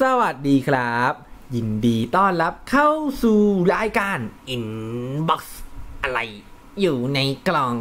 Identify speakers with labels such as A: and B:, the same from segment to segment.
A: สวัสดีครับ ยินดีต้อนรับเข้าสู่รายการ Inbox อะไร อยู่ในกล่อง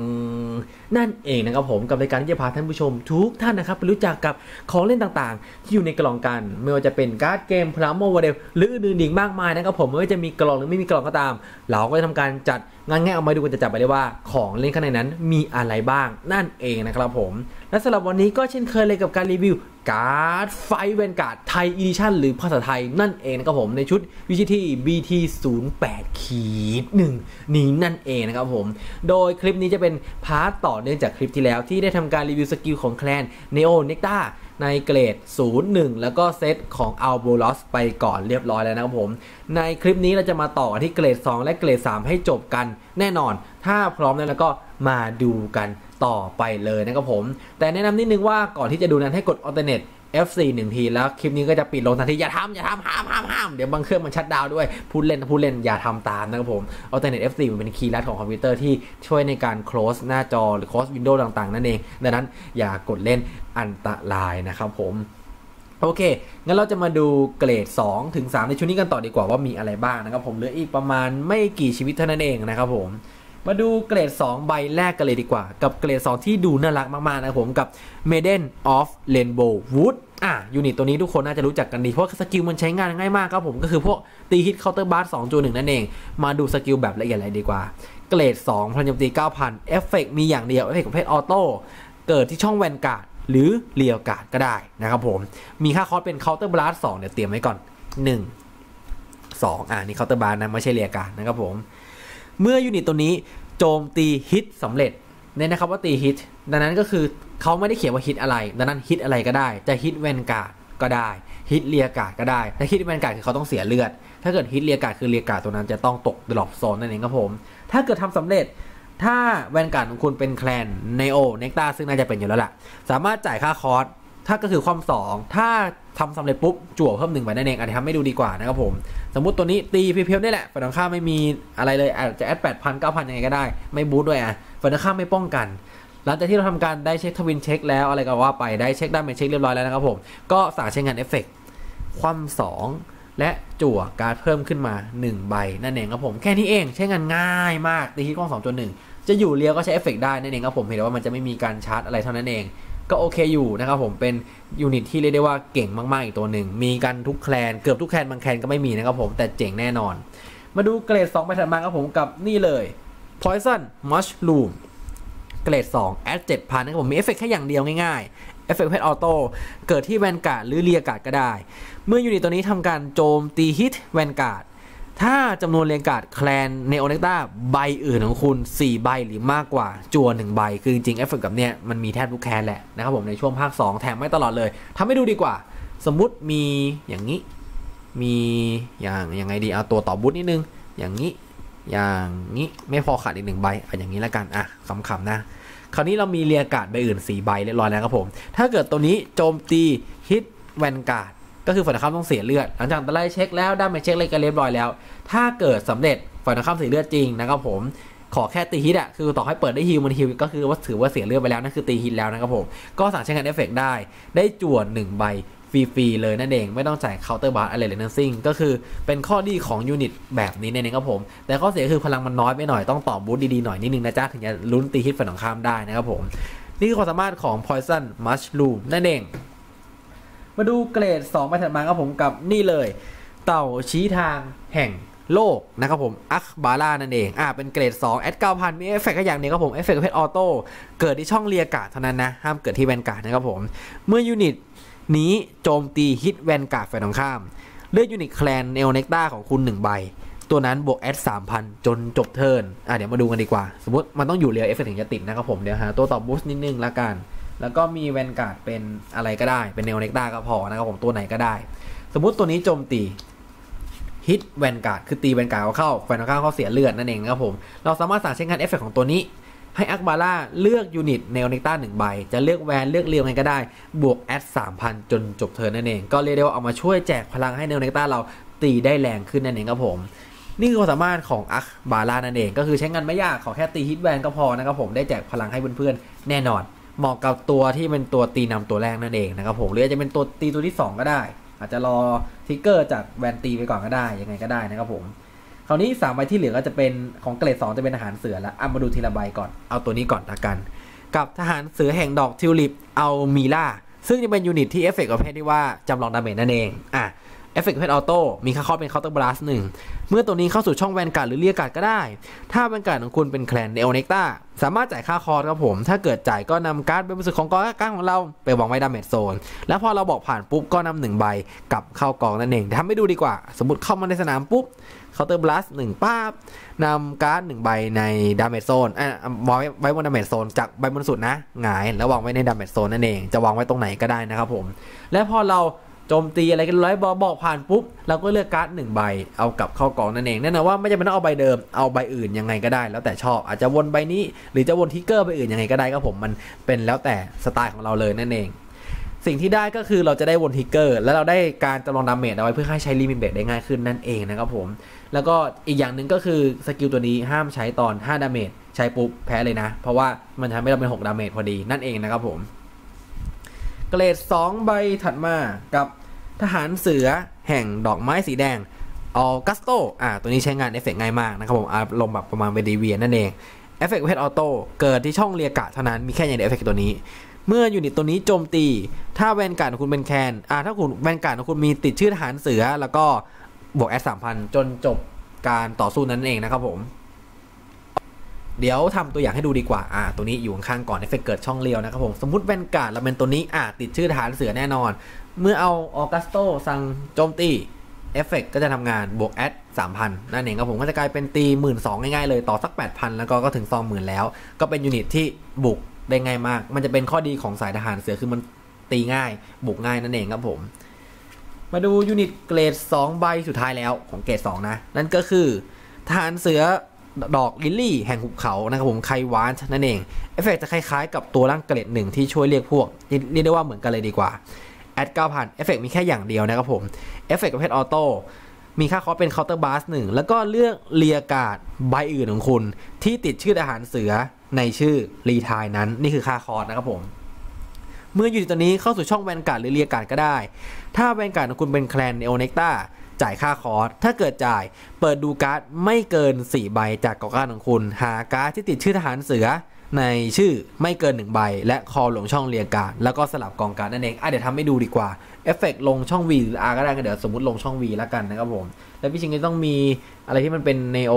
A: นั่นเองนะครับผมกับรายการที่จะพาท่านผู้ชมทุกท่านนะครับ ไปรู้จักกับของเล่นต่างๆ ที่อยู่ในกล่องกัน ไม่ว่าจะเป็นการ์ดเกมพลาโมโมเดลหรืออื่นๆอีกมากมายนะครับผมไม่ว่าจะมีกล่องหรือไม่มีกล่องก็ตาม เราก็จะทำการจัดงานแง่เอามาดูกันจะจับไปได้ว่าของเล่นข้างในนั้นมีอะไรบ้างนั่นเองนะครับผม และสำหรับวันนี้ก็เช่นเคยเลยกับการรีวิว การ์ดไฟเวนการ์ดไทยอีดิชั่นหรือภาษาไทยนั่นเองนะครับผมในชุด VGT BT 0 8ขีดหนึ่งนี้นั่นเองนะครับผม โดยคลิปนี้จะเป็นพาร์ทต่อเนื่องจากคลิปที่แล้วที่ได้ทำการรีวิวสกิลของแคลน Neo Necta ในเกรด 01 แล้วก็เซตของ a l b o l o s ไปก่อนเรียบร้อยแล้วนะครับผม ในคลิปนี้เราจะมาต่อที่เกรด 2 และเกรด 3 ให้จบกันแน่นอน ถ้าพร้อมแล้วก็มาดูกัน ต่อไปเลยนะครับผม แต่แนะนำนิดนึงว่าก่อนที่จะดูนั้นให้กด alternate F4 หนึ่งทีแล้วคลิปนี้ก็จะปิดลงทันที อย่าทำอย่าทำห้ามห้ามห้ามเดี๋ยวบางเครื่องมันชัดดาวด้วย พูดเล่นพูดเล่นอย่าทำตามนะครับผม alternate F4 มันเป็นคีย์ลัดของคอมพิวเตอร์ที่ช่วยในการ close หน้าจอหรือ close window ต่างๆ นั่นเอง ดังนั้นอย่ากดเล่นอันตรายนะครับผมโอเค งั้นเราจะมาดูเกรด2ถึง3ในชุดนี้กันต่อดีกว่าว่ามีอะไรบ้างนะครับผมเหลืออีกประมาณไม่กี่ชีวิตเท่านั้นเองนะครับผม มาดูเกรด 2 ใบแรกกันเลยดีกว่า กับเกรด 2 ที่ดูน่ารักมาก ๆ นะครับผมกับ Maiden of Rainbow Wood อะยูนิตตัวนี้ทุกคนน่าจะรู้จักกันดี เพราะสกิลมันใช้งานง่ายมากครับผมก็คือพวกตีฮิตเคาน์เตอร์บาร์สองจูหนึ่งนั่นเอง มาดูสกิลแบบละเอียดเลยดีกว่า เกรด 2พลังโจมตี 9,000 เอฟเฟกมีอย่างเดียว เอฟเฟกประเภทออโต้เกิดที่ช่องแวนการ์ดหรือเรียวการ์ดก็ได้นะครับผมมีค่าคอสเป็นเคาน์เตอร์บาร์สองเดี๋ยวเตรียมไว้ก่อน 1 2อ่านี่เคาน์เตอร์บาร์นะไม่ใช่เรียการ์ดนะครับผม เมื่อยูนิตตัวนี้โจมตีฮิตสำเร็จเน้นนะครับว่าตีฮิตดังนั้นก็คือเขาไม่ได้เขียนว่าฮิตอะไร ดังนั้นฮิตอะไรก็ได้ จะฮิตแวนการ์ดก็ได้ฮิตเรียการ์ดก็ได้ถ้าฮิตแวนการ์ดคือเขาต้องเสียเลือด ถ้าเกิดฮิตเรียการ์ดคือเรียการ์ดตัวนั้นจะต้องตกดรอปโซนนั่นเองครับผม ถ้าเกิดทำสำเร็จถ้าแวนการ์ดของคุณเป็นแคลนเนโอเนกตาซึ่งน่าจะเป็นอยู่แล้วล่ะ สามารถจ่ายค่าคอร์ส ถ้าก็คือความสองถ้าทำสำเร็จปุ๊บจั่วเพิ่มหนึ่งไปนั่นเองอาจจะทำให้ดูดีกว่านะครับผม สมมติตัวนี้ตีเพียวๆนี่แหละฝ่ายตรงข้าไม่มีอะไรเลยอาจจะแอดแปดพันเก้าพันยังไงก็ได้ ไม่บูทด้วยอะฝ่ายตรงข้าไม่ป้องกัน หลังจากที่เราทำการได้เช็คทวินเช็คแล้วอะไรก็ว่าไปได้เช็คได้เป็นเช็คเรียบร้อยแล้วนะครับผมก็สั่งใช้งานเอฟเฟกต์ความสองและจั่วการเพิ่มขึ้นมา 1 ใบนั่นเองครับผมแค่นี้เองใช้งานง่ายมากตีที่กล้อง2.1จะอยู่เรียวก็ใช้เอฟเฟกได้นั่นเองครับผมเห็นว่ามันจะไม่มีการชาร์จอะไรเท่านั้นเอง ก็โอเคอยู่นะครับผมเป็นยูนิตที่เรียกได้ว่าเก่งมากๆอีกตัวหนึ่ง มีกันทุกแคลนเกือบทุกแคลนบางแคลนก็ไม่มีนะครับผมแต่เจ๋งแน่นอน มาดูเกรด2ไปถัดมาครับผมกับนี่เลย Poison Mushroom เกรด2แอด7,000นะครับผมมีเอฟเฟกแค่อย่างเดียวง่ายๆเอฟเฟกเพชรออโต้เกิดที่แวนการ์ดหรือเรียการ์ดก็ได้ เมื่อยูนิตตัวนี้ทำการโจมตีฮิตแวนการ์ด ถ้าจำนวนเรียงการ์ดแคลนในโอเนกตาใบอื่นของคุณ 4 ใบหรือมากกว่า จัว1ใบ คือจริงๆเอฟเฟกแบบเนี้ยมันมีแทบทุกแคลนแหละนะครับผมในช่วงภาค 2 แถมไม่ตลอดเลยทำให้ดูดีกว่า สมมุติมีอย่างนี้ มีอย่างยังไงดีเอาตัวต่อบูทนิดนึง อย่างนี้ อย่างนี้ไม่พอขาดอีกหนึ่งใบเอาอย่างนี้แล้วกันอะขำๆนะคราวนี้เรามีเรียงการ์ดใบอื่น4ใบเรียบร้อยแล้วครับผมถ้าเกิดตัวนี้โจมตีฮิตแวนการ์ด ก็คือฝ่ายตรงข้ามต้องเสียเลือด หลังจากไล่เช็คแล้วได้มาเช็คเลยกันเรียบร้อยแล้ว ถ้าเกิดสำเร็จฝ่ายตรงข้ามเสียเลือดจริงนะครับผมขอแค่ตีฮิตอะคือต่อให้เปิดได้ฮิวมันฮิวก็คือว่าถือว่าเสียเลือดไปแล้วนั่นคือตีฮิตแล้วนะครับผมก็สั่งใช้งานเอฟเฟกได้ ได้จวดหนึ่งใบฟรีๆเลยนั่นเองไม่ต้องจ่ายเคาน์เตอร์บาร์อะไรเลยทั้งสิ้นก็คือเป็นข้อดีของยูนิตแบบนี้นั่นเองครับผม แต่ข้อเสียคือพลังมันน้อยไปหน่อยต้องต่อบูทดีๆหน่อยนิดนึงนะจ๊ะ ถึงจะลุ้นตีฮิตฝ่ายตรงข้ามได้นะครับผม นี่คือความสามารถของ Poison Mushroom นั่นเอง มาดูเกรด2ไปถัดมาครับผมกับนี่เลย เต่าชี้ทางแห่งโลกนะครับผมอัคบาร่านั่นเองอ่าเป็นเกรด2แอด9,000 มีเอฟเฟกต์แค่อย่างเดียวครับผมเอฟเฟกต์เพชรออโต้เกิดที่ช่องเรียกาเท่านั้นนะ ห้ามเกิดที่แวนการ์ดนะครับผม เมื่อยูนิตนี้โจมตีฮิตแวนการ์ดฝ่ายตรงข้าม เลือกยูนิตแคลนเนโอเนกตาของคุณ 1 ใบ ตัวนั้นบวกแอด3,000 จนจบเทิร์นอะเดี๋ยวมาดูกันดีกว่า สมมติมันต้องอยู่เรียวเอฟเฟกต์ถึงจะติดนะครับผมเดี๋ยวหาตัวต่อบูสต์นิดนึงละกัน แล้วก็มีแวนการ์ดเป็นอะไรก็ได้ เป็นเนโอเนกตาก็พอนะครับผมตัวไหนก็ได้ สมมุติตัวนี้โจมตีฮิตแวนการ์ดคือตีแวนการ์ดเข้าแวนการ์ดเข้าเสียเลือดนั่นเองนะครับผม เราสามารถสั่งใช้งานเอฟเฟกของตัวนี้ให้อักบาร่าเลือกยูนิตเนโอเนกต้าหนึ่งใบ จะเลือกแวนเลือกเรียวไงก็ได้ บวกแอดสามพันจนจบเทิร์นนั่นเอง ก็เรียกได้ว่าเอามาช่วยแจกพลังให้เนโอเนกต้าเราตีได้แรงขึ้นนั่นเองครับผม นี่คือความสามารถของอักบาร่านั่นเอง ก็คือใช้งานไม่ยากขอแค่ตีฮิตแวนก็พอนะครับผมได้แจกพลังให้เพื่อนๆแน่นอน เหมาะกับตัวที่เป็นตัวตีนำตัวแรกนั่นเองนะครับผมหรืออาจจะเป็นตัวตีตัวที่ 2 ก็ได้ อาจจะรอทิกเกอร์จากแวนตีไปก่อนก็ได้ยังไงก็ได้นะครับผมคราวนี้3ใบที่เหลือก็จะเป็นของเกรด2จะเป็นทหารเสือแล้วอะมาดูทีละใบก่อนเอาตัวนี้ก่อนละกัน กับทหารเสือแห่งดอกทิวลิปเอามีล่าซึ่งจะเป็นยูนิตที่เอฟเฟกต์ประเภทที่ว่าจำลองดาเมจนั่นเองอะ เอฟเฟกต์เภทออโต้มีค่าคอเป็นเคาน์เตอร์บลัสหนึ่งเมื่อตัวนี้เข้าสู่ช่องแวนการ์ดหรือเรียกการ์ดก็ได้ ถ้าแวนการ์ดของคุณเป็นแคลนเนโอเนกตาสามารถจ่ายค่าคอร์ครับผม ถ้าเกิดจ่ายก็นำการ์ดเป็นบริสุทธิ์ของกองการดของเราไปวางไว้ดาเมจโซน แล้วพอเราบอกผ่านปุ๊บก็นำหนึ่งใบกลับเข้ากองนั่นเองทำให้ดูดีกว่า สมมติเข้ามาในสนามปุ๊บเคาน์เตอร์บลัสหนึ่งป้าบนำการ์ดหนึ่งใบในดาเมจโซนอะวางไว้ไว้บนดาเมจโซนจากใบบนสุดนะหงายแล้ววางไว้ในดาเมจโซนนั่นเองจะวางไว้ตรงไหนก็ได้นะครับผม และพอเรา โจมตีอะไรกันร้อยบอบอกผ่านปุ๊บเราก็เลือกการ์ดหนึ่งใบเอากลับเข้ากองนั่นเองแน่นอนว่าไม่จำเป็นต้องเอาใบเดิมเอาใบอื่นยังไงก็ได้ แล้วแต่ชอบอาจจะวนใบนี้ หรือจะวนทิกเกอร์ใบอื่นยังไงก็ได้ก็ผมมันเป็นแล้วแต่สไตล์ของเราเลยนั่นเองสิ่งที่ได้ก็คือเราจะได้วนทิกเกอร์ แล้วเราได้การจำลองดาเมจเอาไว้เพื่อให้ใช้ลิมิตเบรกได้ง่ายขึ้นนั่นเองนะครับผม แล้วก็อีกอย่างหนึ่งก็คือสกิลตัวนี้ห้ามใช้ตอน 5 ดาเมจใช้ปุ๊บแพ้เลยนะ เพราะว่ามันทำให้เราเป็น 6 ดาเมจพอดีนั่นเองนะครับผม เกรด 2 ใบถัดมากับทหารเสือแห่งดอกไม้สีแดงออกัสโตอ่าตัวนี้ใช้งานเอฟเฟกง่ายมากนะครับผมอารมณ์แบบประมาณเวดีเวียนั่นเองเอฟเฟกเพชรออโต้เกิดที่ช่องเรียกะเท่านั้นมีแค่อย่างเดียวเอฟเฟกตัวนี้ เมื่อยูนิตตัวนี้โจมตี ถ้าแวนการ์ดของคุณเป็นแคนอ่าถ้าคุณแวนการ์ดของคุณมีติดชื่อทหารเสือ แล้วก็บวกแอดสามพันจนจบการต่อสู้นั้นเองนะครับผม เดี๋ยวทำตัวอย่างให้ดูดีกว่า อ่า ตัวนี้อยู่ข้างๆก่อนเอฟเฟกเกิดช่องเรียวนะครับผม สมมติแวนการ์ดเราเป็นตัวนี้ อ่า ติดชื่อทหารเสือแน่นอน เมื่อเอาออกัสโตสั่งโจมตีเอฟเฟกก็จะทำงานบวกแอด3,000นั่นเองครับผมก็จะกลายเป็นตี1 2 0 0ง่ายๆเลยต่อสัก8,000แล้วก็ก็ถึง20,000แล้ว ก็เป็นยูนิตที่บุกได้ง่ายมาก มันจะเป็นข้อดีของสายทหารเสือคือมันตีง่าย บุกง่ายนั่นเองครับผม มาดูยูนิตเกรด2ใบสุดท้ายแล้วของเกรด2นะ นั่นก็คือทหารเสือ ดอกลิลลี่แห่งหุบเขานะครับผมไควานนั่นเอง เอฟเฟกจะคล้ายๆกับตัวร่างเกรดหนึ่งที่ช่วยเรียกพวก เรียกได้ว่าเหมือนกันเลยดีกว่า แอด9,000เอฟเฟกมีแค่อย่างเดียวนะครับผม เอฟเฟกประเภทออโต้มีค่าคอสเป็นเคาน์เตอร์บาสหนึ่งแล้วก็เลือกเรียกาดใบอื่นของคุณ ที่ติดชื่ออาหารเสือในชื่อรีทายนั้นนี่คือค่าคอสนะครับผมเมื่ออยู่ตัวนี้เข้าสู่ช่องแวนการ์ดหรือเรียการ์ดก็ได้ ถ้าแวนการ์ดของคุณเป็นแคลนเนโอเนกตา จ่ายค่าคอร์สถ้าเกิดจ่ายเปิดดูการ์ดไม่เกิน 4 ใบจากกองการของคุณ หาการ์ดที่ติดชื่อทหารเสือในชื่อไม่เกิน 1 ใบ และคอลงช่องเรียงการ แล้วก็สลับกองการนั่นเองอะเดี๋ยวทำให้ดูดีกว่าเอฟเฟกลงช่อง V หรือ R ก็ได้ก็เดี๋ยวสมมติลงช่อง V แล้วกันนะครับผม แล้วพี่ชิงก็ต้องมีอะไรที่มันเป็นเนโอ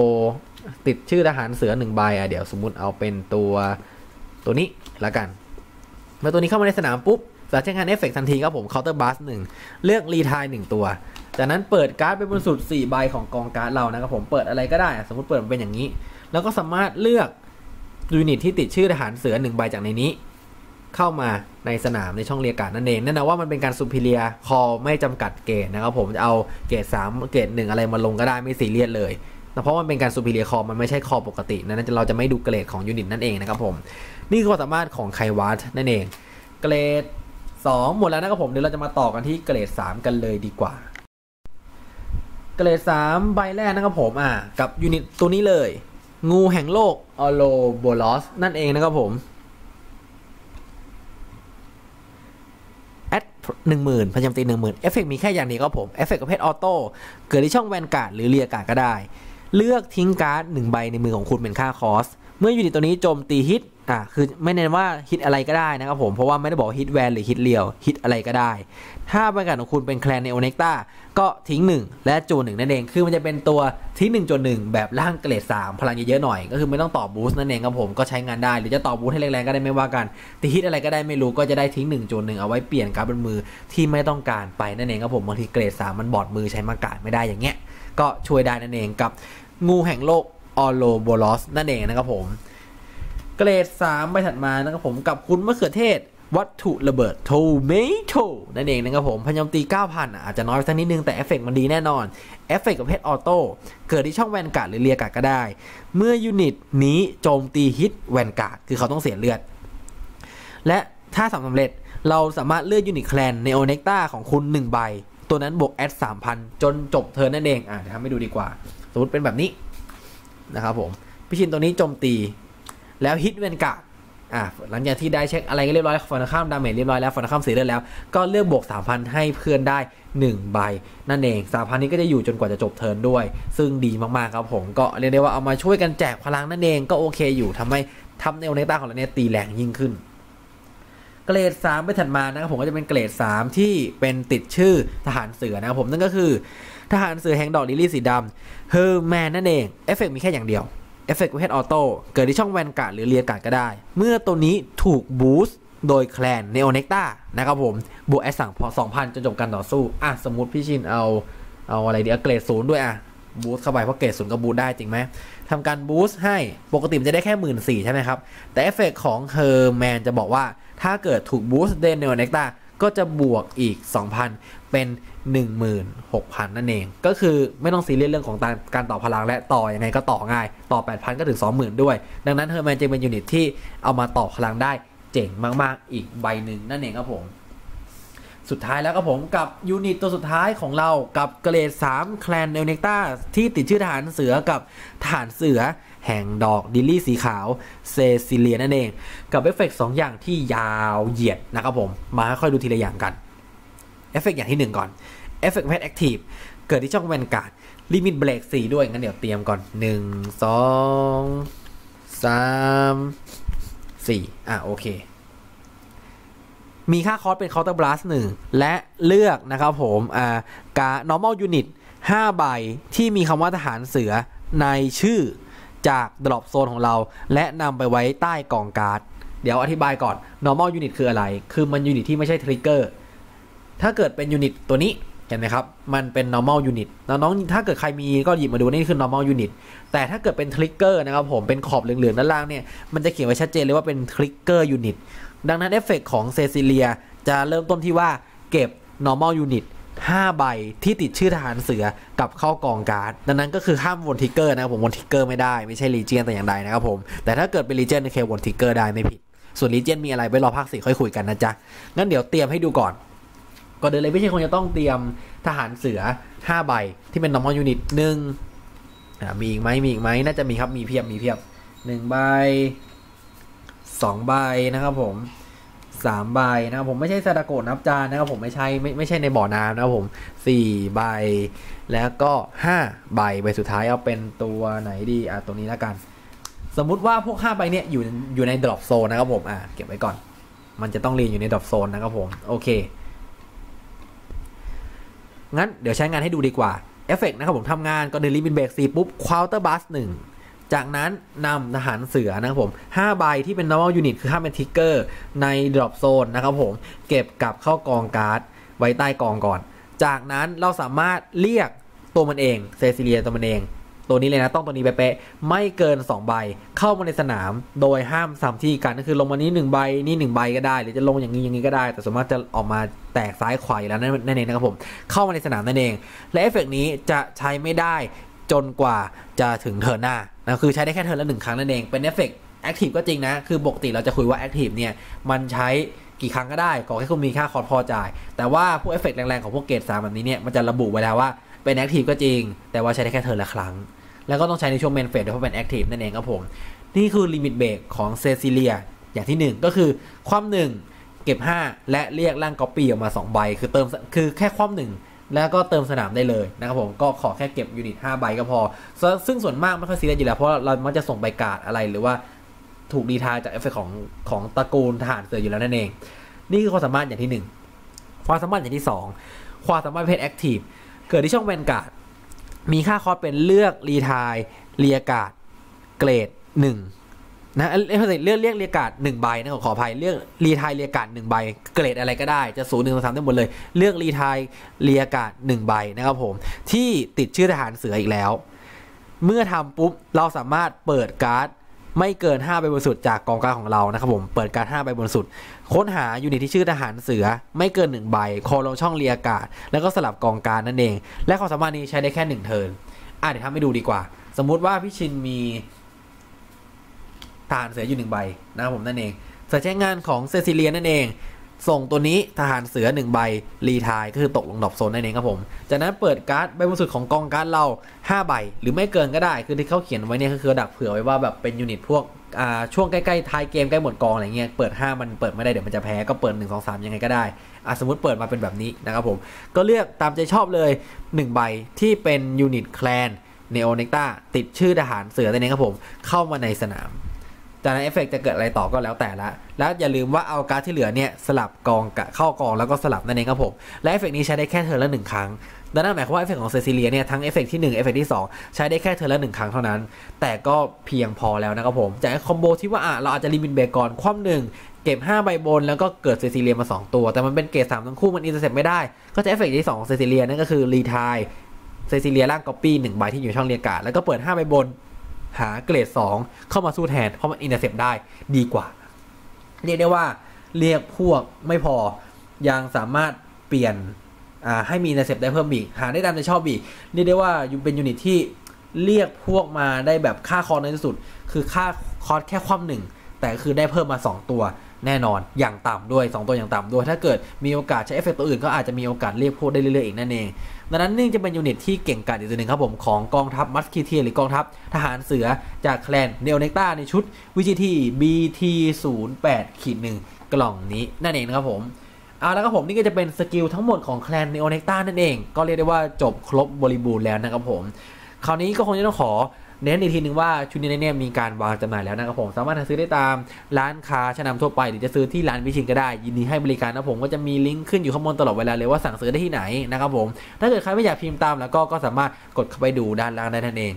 A: ติดชื่อทหารเสือหนึ่งใบอะเดี๋ยวสมมติเอาเป็นตัวตัวนี้ล้วกันเมื่อตัวนี้เข้ามาในสนามปุ๊บจะใช้งานเอฟเฟกทันทีครับผมเคาน์เตอร์บัสหนึ่งเลือกรีทายหนึ่งตัว จากนั้นเปิดการ์ดเป็นบนสุด4ใบของกองการ์ดเรานะครับผมเปิดอะไรก็ได้ สมมติเปิดเป็นอย่างนี้ แล้วก็สามารถเลือกยูนิตที่ติดชื่อทหารเสือหนึ่งใบจากในนี้ เข้ามาในสนามในช่องเรียกการนั่นเองนั่นนะว่ามันเป็นการซูพิเลียคอไม่จำกัดเกรดนะครับผมจะเอาเกรด3เกรด1อะไรมาลงก็ได้ไม่ซีเรียสเลยเพราะมันเป็นการซูพิเลียคอมันไม่ใช่คอปกตินั้นเราจะไม่ดูเกรดของยูนิตนั่นเองนะครับผมนี่คือความสามารถของไควัตนั่นเอง เกรด 2 หมดแล้วนะครับผมเดี๋ยวเราจะมาต่อกันที่เกรด 3 กันเลยดีกว่า เกรด3ใบแรกนะครับผมอะกับยูนิตตัวนี้เลย งูแห่งโลกออโลโบลอสนั่นเองนะครับผมแอดหนึ่งหมื่นพยายามตีหนึ่งหมื่นเอฟเฟกมีแค่อย่างนี้ครับผม เอฟเฟกประเภทออโต้ เกิดที่ช่องแวนการ์ดหรือเรียการ์ดก็ได้ เลือกทิ้งการ์ดหนึ่งใบในมือของคุณเป็นค่าคอส เมื่อยูนิตตัวนี้โจมตีฮิตอะคือไม่เน้นว่าฮิตอะไรก็ได้นะครับผม เพราะว่าไม่ได้บอกฮิตแวนหรือฮิตเลียวฮิตอะไรก็ได้ ถ้าบรรยากาศของคุณเป็นแคลนในโอเนกตาก็ทิ้ง 1 และจูนหนึ่งนั่นเอง คือมันจะเป็นตัวทิ้ง1จูนหนึ่งแบบล่างเกรด 3 พลังเยอะๆหน่อย ก็คือไม่ต้องต่อบูสต์นั่นเองครับผมก็ใช้งานได้ หรือจะต่อบูสต์ให้แรงๆก็ได้ไม่ว่ากันต่ฮิตอะไรก็ได้ไม่รู้ก็จะได้ทิ้ง1จูนหนึ่งเอาไว้เปลี่ยนการ์ดบนมือที่ไม่ต้องการไปนั่นเองครับผมบางทีเกรด3มันบอดมือใช้มากาดไม่ได้อย่างเงี้ยก็ช่วยได้นั่นเองกับงูแห่งโลก ออโลโบลอสนั่นเองนะครับผม เกรด 3 ใบถัดมานะครับผมกับคุณมะเขือเทศ วัตถุระเบิดโทเมโตนั่นเองนะครับผมพยายามตี 9,000 อาจจะน้อยไปสักนิดนึงแต่เอฟเฟกมันดีแน่นอน เอฟเฟกกับเพชรออโต้เกิดที่ช่องแวนการ์ดหรือเรียการ์ดก็ได้ เมื่อยูนิตนี้โจมตีฮิตแวนการ์ดคือเขาต้องเสียเลือด และถ้าสำเร็จเราสามารถเลือกยูนิตแคลนในโอเนกตาของคุณ 1 ใบ ตัวนั้นบวกแอด3,000 จนจบเทิร์นนั่นเอง อะเดี๋ยวทำให้ดูดีกว่า สมมติเป็นแบบนี้ นะครับผมพิชินตัวนี้โจมตี แล้วฮิตเวนการ์ดอะหลังจากที่ได้เช็คอะไรก็เรียบร้อยฝันข้ามดาเมจเรียบร้อยแล้วฝันข้ามเสียเลือดแล้ว ก็เลือกบวก 3,000 ให้เพื่อนได้ 1 ใบ นั่นเอง 3,000 นี้ก็จะอยู่จนกว่าจะจบเทิร์นด้วย ซึ่งดีมากๆครับผมก็เรียกได้ว่าเอามาช่วยกันแจกพลังนั่นเองก็โอเคอยู่ทำให้ทำในโอเนต้าของเราเนี่ยตีแรงยิ่งขึ้น เกรด 3 ไปถัดมานะครับผมก็จะเป็นเกรด 3 ที่เป็นติดชื่อทหารเสือนะครับผมนั่นก็คือ ทหารเสือแห่งดอกลิลี่สีดำเฮอร์แมนนั่นเอง เอฟเฟกมีแค่อย่างเดียว เอฟเฟกต์เฮดออโต้เกิดที่ช่องแวนการ์ดหรือเรียการ์ดก็ได้ เมื่อตัวนี้ถูกบูสต์โดยแคลนเนโอเนกตานะครับผม บวกแอสสั่งพอ2,000จนจบการต่อสู้ อะ สมมติพี่ชินเอา เอาอะไรดีเอาเกรดศูนย์ด้วยอะ บูสต์เข้าไป เพราะเกรดศูนย์ก็บูสต์ได้จริงไหมทำการบูสต์ให้ ปกติมันจะได้แค่หมื่นสี่ใช่ไหมครับ แต่เอฟเฟกของเฮอร์แมนจะบอกว่า ถ้าเกิดถูกบูสต์เดนเนโอเนกตาก็จะบวกอีก 2,000 เป็น 16,000 นั่นเอง ก็คือไม่ต้องซีเรียสเรื่องของการต่อพลังและต่อยังไงก็ต่อง่าย ต่อ 8,000 ก็ถึง 20,000 ด้วย ดังนั้นเฮอร์แมนจึงเป็นยูนิตที่เอามาต่อพลังได้เจ๋งมากๆ อีกใบหนึ่งนั่นเองครับผม สุดท้ายแล้วครับผมกับยูนิตตัวสุดท้ายของเรากับเกรด3แคลนเอลเนกตาที่ติดชื่อทหารเสือกับทหารเสือแห่งดอกดิลลี่สีขาวเซซิเลียนั่นเอง กับเอฟเฟกต์สองอย่างที่ยาวเหยียดนะครับผม มาค่อยดูทีละอย่างกันเอฟเฟกต์อย่างที่ 1 ก่อน เอฟเฟกต์เพชแอคทีฟเกิดที่ช่องแวนการ์ดลิมิตเบรก4ด้วย งั้นเดี๋ยวเตรียมก่อน1 2 3 4อะ โอเค มีค่าคอสเป็นเคาน์เตอร์บลัสหนึ่งและเลือกนะครับผมอ่ากา normal unit 5 ใบที่มีคำว่าทหารเสือในชื่อจากดรอปโซนของเรา และนำไปไว้ใต้กองการ์ด เดี๋ยวอธิบายก่อน normal unit คืออะไร คือมันยูนิตที่ไม่ใช่ทริกเกอร์ ถ้าเกิดเป็นยูนิตตัวนี้ เห็นไหมครับ มันเป็น normal unit น้องๆถ้าเกิดใครมีก็หยิบมาดูนี่คือ normal unit แต่ถ้าเกิดเป็นทริกเกอร์นะครับผมเป็นขอบเหลืองๆด้านล่างเนี่ยมันจะเขียนไว้ชัดเจนเลยว่าเป็นทริกเกอร์ยูนิตดังนั้นเอฟเฟกของเซซิเลียจะเริ่มต้นที่ว่าเก็บ normal unit 5 ใบที่ติดชื่อทหารเสือกับเข้ากองการ์ดดังนั้นก็คือห้ามวนทิกเกอร์นะครับผมวนทิกเกอร์ไม่ได้ไม่ใช่ลีเจียนแต่อย่างใดนะครับผมแต่ถ้าเกิดเป็นลีเจียนเควนทิกเกอร์ได้ไม่ผิดส่วนลีเจียนมีอะไรไปรอภาคสี่ค่อยคุยกันนะจ๊ะงั้นเดี๋ยวเตรียมให้ดูก่อน ก่อนเดินเลยไม่ใช่คงจะต้องเตรียมทหารเสือ 5 ใบที่เป็น normal unit หนึ่งมีอีกไหมมีอีกไหมน่าจะมีครับมีเพียบมีเพียบหนึ่งใบสองใบนะครับผมสามใบนะครับผมไม่ใช่ซาดาโกนับจานนะครับผมไม่ใช่ไม่ไม่ใช่ในบ่อน้ำนะครับผมสี่ใบ แล้วก็ห้าใบใบสุดท้ายเอาเป็นตัวไหนดีอะตัวนี้แล้วกัน สมมุติว่าพวกห้าใบเนี้ยอยู่อยู่ในดรอปโซนนะครับผมอะเก็บไว้ก่อน มันจะต้องเรียนอยู่ในดรอปโซนนะครับผมโอเค งั้นเดี๋ยวใช้งานให้ดูดีกว่าเอฟเฟกนะครับผมทำงานก็เดลิมินเบรกซีปุ๊บควอเตอร์บัสหนึ่งจากนั้นนำทหารเสือนะครับผม5ใบที่เป็น normal unit คือ5เป็นทิกเกอร์ใน drop zone นะครับผมเก็บกลับเข้ากองการ์ดไว้ใต้กองก่อน จากนั้นเราสามารถเรียกตัวมันเองเซซิเลียตัวมันเอง ตัวนี้เลยนะต้องตัวนี้เป๊ะๆไม่เกิน 2 ใบ เข้ามาในสนามโดยห้ามสามที่กันก็คือลงมานี้1ใบนี่1ใบก็ได้ หรือจะลงอย่างนี้อย่างนี้ก็ได้ แต่สมมติจะออกมาแตกซ้ายขวาแล้วนั่นเองนะครับผมเข้ามาในสนามนั่นเอง และเอฟเฟกนี้จะใช้ไม่ได้จนกว่าจะถึงเทิร์นหน้านะคือใช้ได้แค่เทิร์นละหนึ่งครั้งนั่นเองเป็นเอฟเฟกต์แอคทีฟก็จริงนะ คือปกติเราจะคุยว่าแอคทีฟเนี่ย มันใช้กี่ครั้งก็ได้ ขอแค่คุณมีค่าคอร์ดพอจ่าย แต่ว่าพวกเอฟเฟกต์แรงๆ ของพวกเกรดสามแบบนี้เนี่ย มันจะระบุไว้แล้วว่า เป็นแอคทีฟก็จริง แต่ว่าใช้ได้แค่เทิร์นละครั้ง แล้วก็ต้องใช้ในช่วงเมนเฟสด้วยเพราะเป็นแอคทีฟนั่นเองครับผม นี่คือลิมิตเบรกของเซซิเลีย อย่างที่ 1 ก็คือความหนึ่งเก็บ 5 และเรียกร่างก๊อปปี้ออกมา 2 ใบ คือเติมคือแค่ความหนึ่งแล้วก็เติมสนามได้เลยนะครับผมก็ขอแค่เก็บยูนิต5ใบก็พอ ซึ่งส่วนมากไม่ค่อยซีเรียสอยู่แล้วเพราะเรามักจะส่งใบกาดอะไรหรือว่าถูกดีทายจากเอฟเฟกของของตระกูลทหารเสืออยู่แล้วนั่นเอง นี่คือความสามารถอย่างที่ 1 ความสามารถอย่างที่ 2 ความสามารถเพจแอคทีฟ เกิดที่ช่องแวนการ์ดมีค่าคอสเป็นเลือกรีทายเรียกาดเกรด1นะเรียกเรียกเรียกเรียกาดหนึ่งใบนะขออภัยเรียกรีทายเรียกาดหนึ่งใบ เกรดอะไรก็ได้จะศูนย์หนึ่งสามได้หมดเลย เลือกรีทายเรียกาดหนึ่งใบนะครับผม ที่ติดชื่อทหารเสืออีกแล้ว เมื่อทำปุ๊บเราสามารถเปิดการ์ด ไม่เกิน 5 ใบบนสุดจากกองการของเรานะครับผมเปิดการ 5 ใบบนสุด ค้นหายูนิตที่ชื่อทหารเสือ ไม่เกิน 1 ใบ คอลงช่องเรียกาศ แล้วก็สลับกองการนั่นเอง และความสามารถนี้ใช้ได้แค่ 1 เทิร์นอะเดี๋ยวทำให้ดูดีกว่า สมมุติว่าพี่ชินมีทหารเสืออยู่หนึ่งใบนะครับผมนั่นเองส่วนใช้งานของเซซิเลียนั่นเอง ส่งตัวนี้ทหารเสือหนึ่งใบ รีทายก็คือตกลงดรอปโซนนั่นเองครับผม จากนั้นเปิดการ์ดใบบนสุดของกองการ์ดเรา 5 ใบ หรือไม่เกินก็ได้ คือที่เขาเขียนไว้เนี่ยก็คือดักเผื่อไว้ว่าแบบเป็นยูนิตพวกช่วงใกล้ๆท้ายเกมใกล้หมดกองอะไรเงี้ย เปิด 5 มันเปิดไม่ได้เดี๋ยวมันจะแพ้ก็เปิด 1 2 3 ยังไงก็ได้อะสมมติเปิดมาเป็นแบบนี้นะครับผม ก็เลือกตามใจชอบเลย 1 ใบที่เป็นยูนิตแคลนเนโอเนกตาติดชื่อทหารเสือตัวนี้ครับผมเข้ามาในสนาม จากนั้นเอฟเฟกจะเกิดอะไรต่อก็แล้วแต่ละ แล้วอย่าลืมว่าเอาการ์ดที่เหลือเนี่ยสลับกองกับเข้ากองแล้วก็สลับนั่นเองครับผม และเอฟเฟกนี้ใช้ได้แค่เทอละหนึ่งครั้ง ดังนั้นหมายความว่าเอฟเฟกของเซซิเลียเนี่ยทั้งเอฟเฟกที่1เอฟเฟกที่ 2 ใช้ได้แค่เทอละหนึ่งครั้งเท่านั้น แต่ก็เพียงพอแล้วนะครับผม จากคอมโบที่ว่าอะเราอาจจะลิมิตเบรกก่อนคว่ำหนึ่งเก็บ 5 ใบบน แล้วก็เกิดเซซิเลียมา 2 ตัว แต่มันเป็นเกรด3ทั้งคู่มันอินเตอร์เซ็ปไม่ได้ ก็จะเอฟเฟกที่2ของเซซิเลียนั่นก็คือรีทายเซซิเลียร่างก๊อปปี้หนึ่งใบที่อยู่ช่องเรียกการ์ดแล้วก็เปิด5ใบบน หาเกรด 2 เข้ามาสู้แทน เพราะมันอินเตอร์เซปได้ดีกว่า เรียกได้ว่าเรียกพวกไม่พอยังสามารถเปลี่ยนให้มีอินเตอร์เซปได้เพิ่มอีก หาได้ตามใจชอบอีก เรียกได้ว่าเป็นยูนิตที่เรียกพวกมาได้แบบค่าคอร์น้อยที่สุด คือค่าคอร์สแค่ความหนึ่งแต่คือได้เพิ่มมา 2 ตัว แน่นอนอย่างต่ำด้วย 2 ตัวอย่างต่ำด้วย ถ้าเกิดมีโอกาสใช้เอฟเฟกต์ตัวอื่นก็อาจจะมีโอกาสเรียกพวกได้เรื่อยๆอีกนั่นเองดังนั้นนี่จะเป็นยูนิตที่เก่งกาจอีกตัวหนึ่งครับผมของกองทัพมัสคิเทียหรือกองทัพทหารเสือจากแคลนเนโอเนกตาในชุดวิจิที BT 0 8ขีดหนึ่งกล่องนี้นั่นเองนะครับผมเอาแล้วครับผมนี่ก็จะเป็นสกิลทั้งหมดของแคลนเนโอเนกตานั่นเอง ก็เรียกได้ว่าจบครบบริบูรณ์แล้วนะครับผมคราวนี้ก็คงจะต้องขอ เน้นอีกทีหนึ่งว่าชุดนี้เนี่ยมีการวางจำหน่ายแล้วนะครับผมสามารถหาซื้อได้ตามร้านค้าชั้นนำทั่วไปหรือจะซื้อที่ร้านวิชินก็ได้ ยินดีให้บริการนะผมก็จะมีลิงก์ขึ้นอยู่ข้างบนตลอดเวลาเลยว่าสั่งซื้อได้ที่ไหนนะครับผมถ้าเกิดใครไม่อยากพิมพ์ตามแล้วก็ก็สามารถกดเข้าไปดูด้านล่างได้นั่นเอง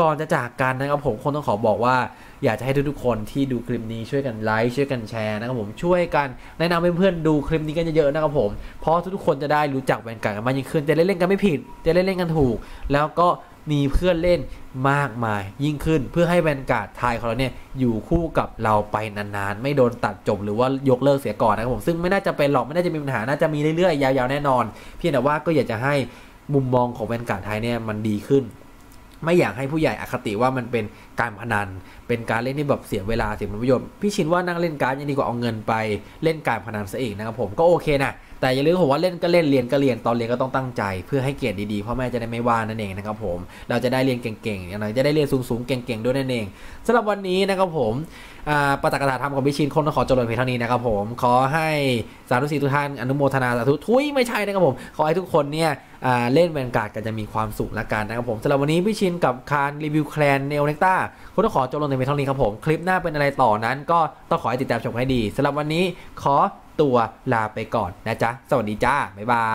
A: ก่อนจะจากกันนะครับผมคงต้องขอบอกว่า อยากจะให้ทุกๆคนที่ดูคลิปนี้ช่วยกันไลค์ช่วยกันแชร์นะครับผมช่วยกันแนะนำเพื่อนๆดูคลิปนี้กันเยอะๆนะครับผมเพราะทุกๆคนจะได้รู้จักแวนการ์ดกันมากยิ่งขึ้นจะเล่นๆกันไม่ผิด จะเล่นๆกันถูก แล้วก็ มีเพื่อนเล่นมากมายยิ่งขึ้นเพื่อให้แวนการ์ดไทยของเราเนี่ยอยู่คู่กับเราไปนานๆ ไม่โดนตัดจบหรือว่ายกเลิกเสียก่อนนะครับผมซึ่งไม่น่าจะเป็นหรอกไม่น่าจะมีปัญหาน่าจะมีเรื่อยๆ ยาวๆแน่นอน เพียงแต่ว่าก็อยากจะให้มุมมองของแวนการ์ดไทยเนี่ยมันดีขึ้น ไม่อยากให้ผู้ใหญ่อคติว่ามันเป็น การพนัน เป็นการเล่นที่แบบเสียเวลาเสียผลประโยชน์พี่ชินว่านั่งเล่นการ์ดยังดีกว่าเอาเงินไปเล่นการพนันซะอีกนะครับผมก็โอเคนะแต่อย่าลืมผมว่าเล่นก็เล่นเรียนก็เรียนตอนเรียนก็ต้องตั้งใจ เพื่อให้เกียรติดีๆพ่อแม่จะได้ไม่ว่านั่นเองนะครับผมเราจะได้เรียนเก่งๆอย่างไรจะได้เรียนสูงๆเก่งๆด้วยนั่นเองสำหรับวันนี้นะครับผมปฏิกถาธรรมของพี่ชินคงต้องขอจบลงเพียงเท่านี้นะครับผมขอให้สาธุสีทุกท่านอนุโมทนาสาธุทุยไม่ใช่นะครับผมขอให้ทุกคนเนี่ยเล่นแวนการ์ดกันจะมีความสุขละกันนะครับผมสำหรับวันนี้พี่ชินกับการรีวิวแคลนเนลเนกต้าคุณต้องขอจบลงในเพียงเท่านี้ครับผม คลิปหน้าเป็นอะไรต่อนั้น ก็ต้องขอให้ติดตามชมให้ดีสำหรับวันนี้ขอตัวลาไปก่อนนะจ๊ะ สวัสดีจ้า บ๊ายบาย